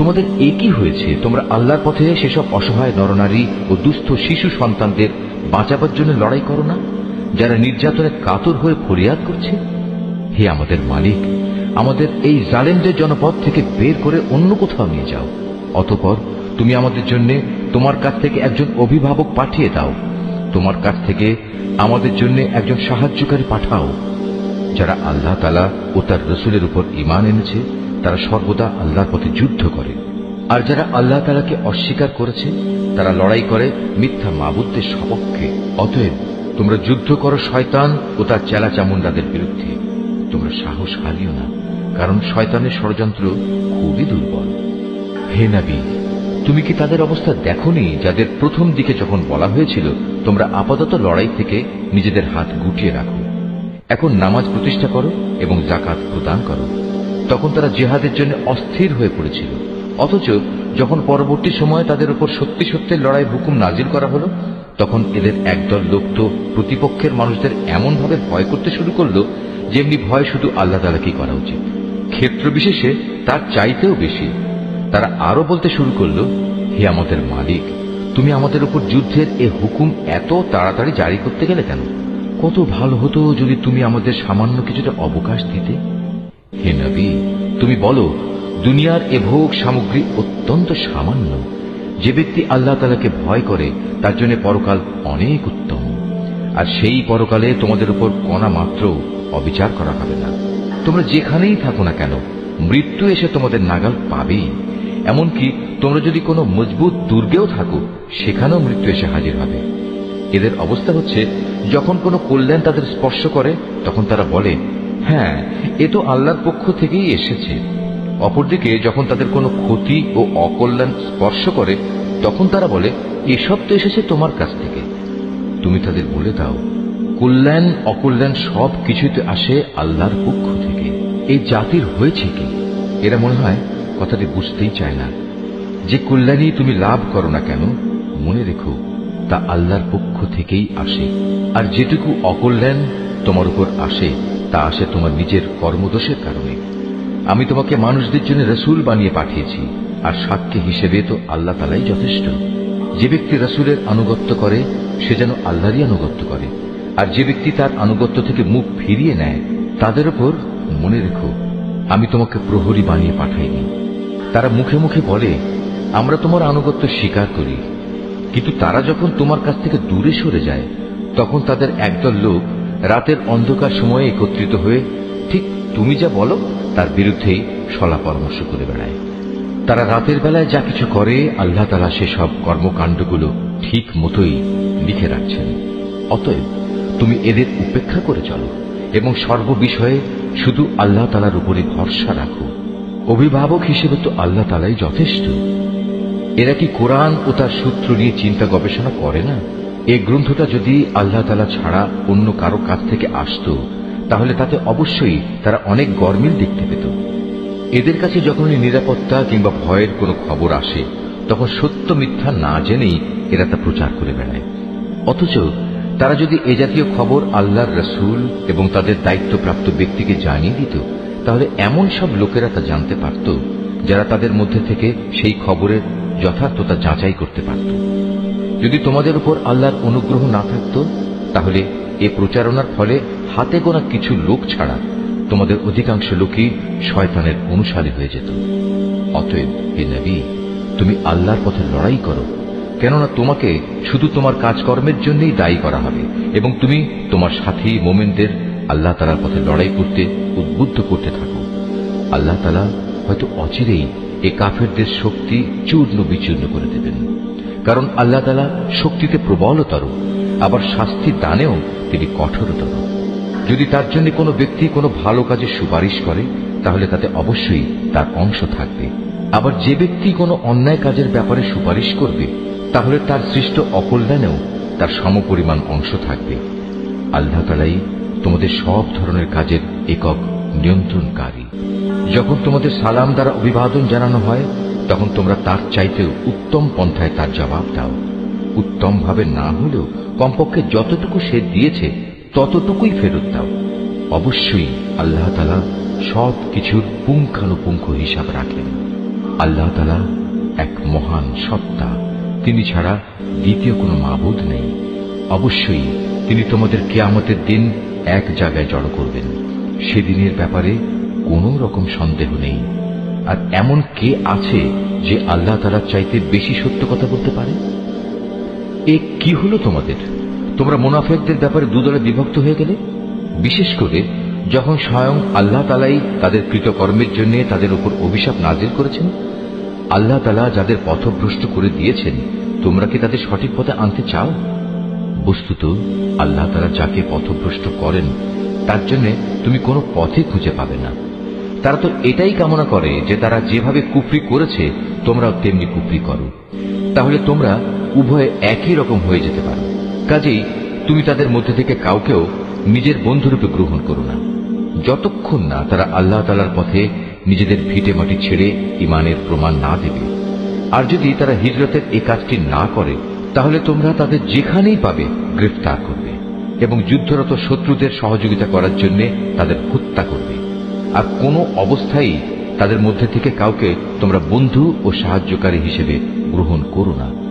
তোমাদের একই হয়েছে? তোমরা আল্লাহর পথে সেসব অসহায় নরনারী ও দুস্থ শিশু সন্তানদের বাঁচাবার জন্য লড়াই করো না, যারা নির্যাতনে কাতর হয়ে ফরিয়াদ করছে। হে আমাদের মালিক, আমাদের এই জালেমদের জনপদ থেকে বের করে অন্য কোথাও নিয়ে যাও। অতপর তুমি আমাদের জন্য তোমার কাছ থেকে একজন অভিভাবক পাঠিয়ে দাও। তোমার কাছ থেকে আমাদের জন্য একজন সাহায্যকারী পাঠাও, যারা আল্লাহ তালা ও তার রসুলের উপর ইমান এনেছে। তারা সর্বদা আল্লাহর পথে যুদ্ধ করে। আর যারা আল্লাহ তালাকে অস্বীকার করেছে, তারা লড়াই করে মিথ্যা মাবুদদের সপক্ষে। অতএব তোমরা যুদ্ধ করো শয়তান ও তার চেলা চামুন্ডাদের বিরুদ্ধে। তোমরা সাহস হারিও না, কারণ শয়তানের ষড়যন্ত্র খুবই দুর্বল। হে নাবি, তুমি কি তাদের অবস্থা দেখনি, যাদের প্রথম দিকে যখন বলা হয়েছিল, তোমরা আপাতত লড়াই থেকে নিজেদের হাত গুটিয়ে রাখো। এখন নামাজ প্রতিষ্ঠা করো এবং জাকাত প্রদান করো। তখন তারা জেহাদের জন্য অস্থির হয়ে পড়েছিল। অথচ যখন পরবর্তী সময়ে তাদের উপর সত্যি সত্যি লড়াই হুকুম নাজিল করা হলো, তখন এদের একদল লোক তো প্রতিপক্ষের মানুষদের এমনভাবে ভয় করতে শুরু করল, যেমনি ভয় শুধু আল্লাহ তালাকেই করা উচিত। ক্ষেত্র বিশেষে তার চাইতেও বেশি। তারা আরও বলতে শুরু করল, হে আমাদের মালিক, তুমি আমাদের উপর যুদ্ধের এ হুকুম এত তাড়াতাড়ি জারি করতে গেলে কেন? কত ভালো হতো যদি তুমি আমাদের সামান্য কিছুটা অবকাশ দিতে। হে নবী, তুমি বলো, দুনিয়ার এ ভোগ সামগ্রী অত্যন্ত সামান্য। যে ব্যক্তি আল্লাহ তালাকে ভয় করে, তার জন্য পরকাল অনেক উত্তম। আর সেই পরকালে তোমাদের উপর কণা মাত্র অবিচার করা হবে না। তোমরা যেখানেই থাকো না কেন, মৃত্যু এসে তোমাদের নাগাল পাবেই। এমনকি তোমরা যদি কোনো মজবুত দুর্গেও থাকো, সেখানেও মৃত্যু এসে হাজির হবে। এদের অবস্থা হচ্ছে, যখন কোনো কল্যাণ তাদের স্পর্শ করে, তখন তারা বলে হ্যাঁ এ তো আল্লাহর পক্ষ থেকেই এসেছে। অপরদিকে যখন তাদের কোনো ক্ষতি ও অকল্যাণ স্পর্শ করে, তখন তারা বলে, এসব তো এসেছে তোমার কাছ থেকে। তুমি তাদের বলে দাও, কল্যাণ, অকল্যাণ সব কিছুতে আসে আল্লাহর পক্ষ থেকে। এই জাতির হয়েছে কি? এরা মনে হয় কথাটি বুঝতেই চায় না। যে কল্যাণই তুমি লাভ করো না কেন, মনে রেখো, তা আল্লাহর পক্ষ থেকেই আসে। আর যেটুকু অকল্যাণ তোমার উপর আসে তা আসে তোমার নিজের কর্মদোষের কারণে। আমি তোমাকে মানুষদের জন্য রসুল বানিয়ে পাঠিয়েছি, আর সাক্ষী হিসেবে তো আল্লাহ তালাই যথেষ্ট। যে ব্যক্তি রসুলের আনুগত্য করে, সে যেন আল্লাহরই আনুগত্য করে। আর যে ব্যক্তি তার আনুগত্য থেকে মুখ ফিরিয়ে নেয়, তাদের উপর মনে রেখো, আমি তোমাকে প্রহরী বানিয়ে পাঠাইনি। তারা মুখে মুখে বলে, আমরা তোমার আনুগত্য স্বীকার করি। কিন্তু তারা যখন তোমার কাছ থেকে দূরে সরে যায়, তখন তাদের একদল লোক রাতের অন্ধকার সময়ে একত্রিত হয়ে, ঠিক তুমি যা বলো, তার বিরুদ্ধেই সলা পরামর্শ করে বেড়ায়। তারা রাতের বেলায় যা কিছু করে, আল্লাহ তালা সেসব কর্মকাণ্ডগুলো ঠিক মতোই লিখে রাখছেন। অতএব, তুমি এদের উপেক্ষা করে চলো এবং সর্ববিষয়ে শুধু আল্লাহ তালার উপরে ভরসা রাখো। অভিভাবক হিসেবে তো আল্লাহ তালাই যথেষ্ট। এরা কি কোরআন ও তার সূত্র নিয়ে চিন্তা গবেষণা করে না? এ গ্রন্থটা যদি আল্লাহ তালা ছাড়া অন্য কারও কাছ থেকে আসত, তাহলে তাতে অবশ্যই তারা অনেক গরমিল দেখতে পেত। এদের কাছে যখনই নিরাপত্তা কিংবা ভয়ের কোনো খবর আসে, তখন সত্য মিথ্যা না জেনেই এরা তা প্রচার করে বেড়ায়। অথচ তারা যদি এ জাতীয় খবর আল্লাহর রসুল এবং তাদের দায়িত্বপ্রাপ্ত ব্যক্তিকে জানিয়ে দিত, তাহলে এমন সব লোকেরা তা জানতে পারত যারা তাদের মধ্যে থেকে সেই খবরের যথার্থতা যাচাই করতে পারত। যদি তোমাদের উপর আল্লাহর অনুগ্রহ না থাকত, তাহলে এ প্রচারণার ফলে হাতে গোনা কিছু লোক ছাড়া তোমাদের অধিকাংশ লোকই শয়তানের অনুসারী হয়ে যেত। অতএব হে নবী, তুমি আল্লাহর পথে লড়াই করো, কেননা তোমাকে শুধু তোমার কাজকর্মের জন্যই দায়ী করা হবে এবং তুমি তোমার সাথী মোমেনদের আল্লাহ তালার পথে লড়াই করতে উদ্বুদ্ধ করতে থাকো। আল্লাহ তালা হয়তো অচিরেই এ কাফেরদের শক্তি চূর্ণ বিচূর্ণ করে দেবেন। কারণ আল্লাহ তালা শক্তিতে প্রবলতর, আবার শাস্তি দানেও তিনি কঠোরতর। যদি তার জন্য কোনো ব্যক্তি কোনো ভালো কাজে সুপারিশ করে, তাহলে তাতে অবশ্যই তার অংশ থাকবে। আবার যে ব্যক্তি কোনো অন্যায় কাজের ব্যাপারে সুপারিশ করবে, তাহলে তার সৃষ্ট অকল্যাণেও তার সমপরিমাণ অংশ থাকবে। আল্লাহ তালাই তোমাদের সব ধরনের কাজের একক নিয়ন্ত্রণকারী। যখন তোমাদের সালাম দ্বারা অভিবাদন জানানো হয়, তখন তোমরা তার চাইতেও উত্তম পন্থায় তার জবাব দাও। উত্তম ভাবে না হলেও কমপক্ষে যতটুকু সে দিয়েছে, ততটুকুই ফেরত দাও। অবশ্যই আল্লাহ তালা সব কিছুর পুঙ্খানুপুঙ্খ হিসাব রাখেন। আল্লাহ তালা এক মহান সত্তা। তিনি ছাড়া দ্বিতীয় কোনো মাবুদ নেই। অবশ্যই তিনি তোমাদের কেয়ামতের দিন এক জায়গায় জড়ো করবেন। সেদিনের ব্যাপারে কোনো রকম সন্দেহ নেই। আর এমন কে আছে যে আল্লাহ তালার চাইতে বেশি সত্য কথা বলতে পারে? এ কি হলো তোমাদের? তোমরা মুনাফেকদের ব্যাপারে দুদলে বিভক্ত হয়ে গেলে? বিশেষ করে যখন স্বয়ং আল্লাহ তালাই তাদের কৃতকর্মের জন্য তাদের উপর অভিশাপ নাজির করেছেন, আল্লাহ তালা যাদের পথভ্রষ্ট করে দিয়েছেন, তোমরা কি তাদের সঠিক পথে আনতে চাও? বস্তুত, আল্লাহ তারা যাকে পথভ্রষ্ট করেন, তার জন্য তুমি কোনো পথে খুঁজে পাবে না। তারা তো এটাই কামনা করে যে তারা যেভাবে কুফরি করেছে, তোমরাও তেমনি কুফরি করো। তাহলে তোমরা উভয়ে একই রকম হয়ে যেতে পারো। কাজেই তুমি তাদের মধ্যে থেকে কাউকেও নিজের বন্ধুরূপে গ্রহণ করো না। যতক্ষণ না তারা আল্লাহ তালার পথে নিজেদের ভিটে মাটি ছেড়ে ইমানের প্রমাণ না দেবে। আর যদি তারা হিজরতের এই কাজটি না করে, তাহলে তোমরা তাদের যেখানেই পাবে গ্রেফতার করবে এবং যুদ্ধরত শত্রুদের সহযোগিতা করার জন্য তাদের হত্যা করবে। আর কোনো অবস্থায় তাদের মধ্যে থেকে কাউকে তোমরা বন্ধু ও সাহায্যকারী হিসেবে গ্রহণ করো না।